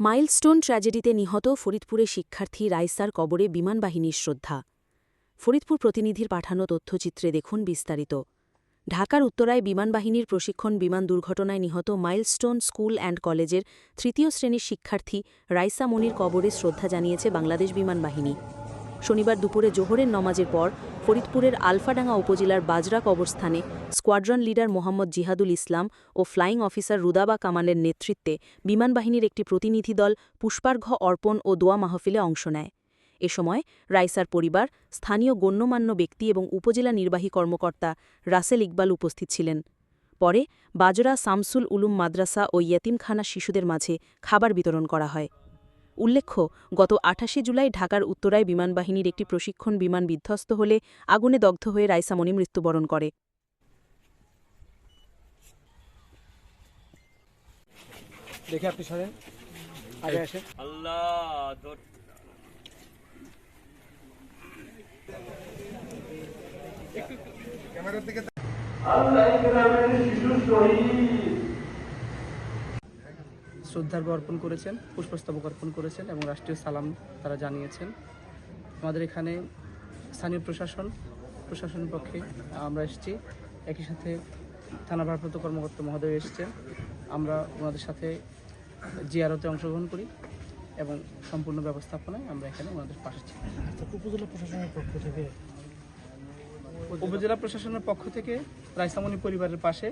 Milestone ট্র্যাজেডিতে নিহত ফরিদপুরে শিক্ষার্থী রাইসার কবরে বিমানবাহিনীর শ্রদ্ধা। ফরিদপুর প্রতিনিধির পাঠানো তথ্যচিত্রে দেখুন বিস্তারিত। ঢাকার উত্তরায় বিমানবাহিনীর প্রশিক্ষণ বিমান দুর্ঘটনায় নিহত মাইলস্টোন স্কুল অ্যান্ড কলেজের তৃতীয় শ্রেণির শিক্ষার্থী রাইসা মনির কবরে শ্রদ্ধা জানিয়েছে বাংলাদেশ বিমানবাহিনী। শনিবার দুপুরে জোহরের নমাজের পর ফরিদপুরের আলফাডাঙ্গা উপজেলার বাজরা কবরস্থানে স্কোয়াড্রন লিডার মোহাম্মদ জিহাদুল ইসলাম ও ফ্লাইং অফিসার রুদাবা কামালের নেতৃত্বে বিমানবাহিনীর একটি প্রতিনিধি দল পুষ্পার্ঘ্য অর্পণ ও দোয়া মাহফিলে অংশ নেয়। এ সময় রাইসার পরিবার, স্থানীয় গণ্যমান্য ব্যক্তি এবং উপজেলা নির্বাহী কর্মকর্তা রাসেল ইকবাল উপস্থিত ছিলেন। পরে বাজরা সামসুল উলুম মাদ্রাসা ও ইয়েতিমখানা শিশুদের মাঝে খাবার বিতরণ করা হয়। উল্লেখ্য গত আঠাশে জুলাই ঢাকার উত্তরায় বিমানবাহিনীর একটি প্রশিক্ষণ বিমান বিধ্বস্ত হলে আগুনে দগ্ধ হয়ে রাইসামণি মৃত্যুবরণ করে। দেখে আপনি সরেন। আগে আসেন। আল্লাহ ধর- শ্রদ্ধার্ঘ অর্পণ করেছেন পুষ্পস্তবক অর্পণ করেছেন এবং রাষ্ট্রীয় সালাম তারা জানিয়েছেন। আমাদের এখানে স্থানীয় প্রশাসন প্রশাসনের পক্ষে আমরা এসেছি। একই সাথে থানা ভারপ্রাপ্ত কর্মকর্তা মহোদয় এসেছেন। আমরা ওনাদের সাথে জিয়ারতে অংশগ্রহণ করি এবং সম্পূর্ণ ব্যবস্থাপনায় আমরা এখানে ওনাদের পাশে ছিলাম উপজেলা প্রশাসনের পক্ষ থেকে? উপজেলা প্রশাসনের পক্ষ থেকে রাইসামণি পরিবারের পাশে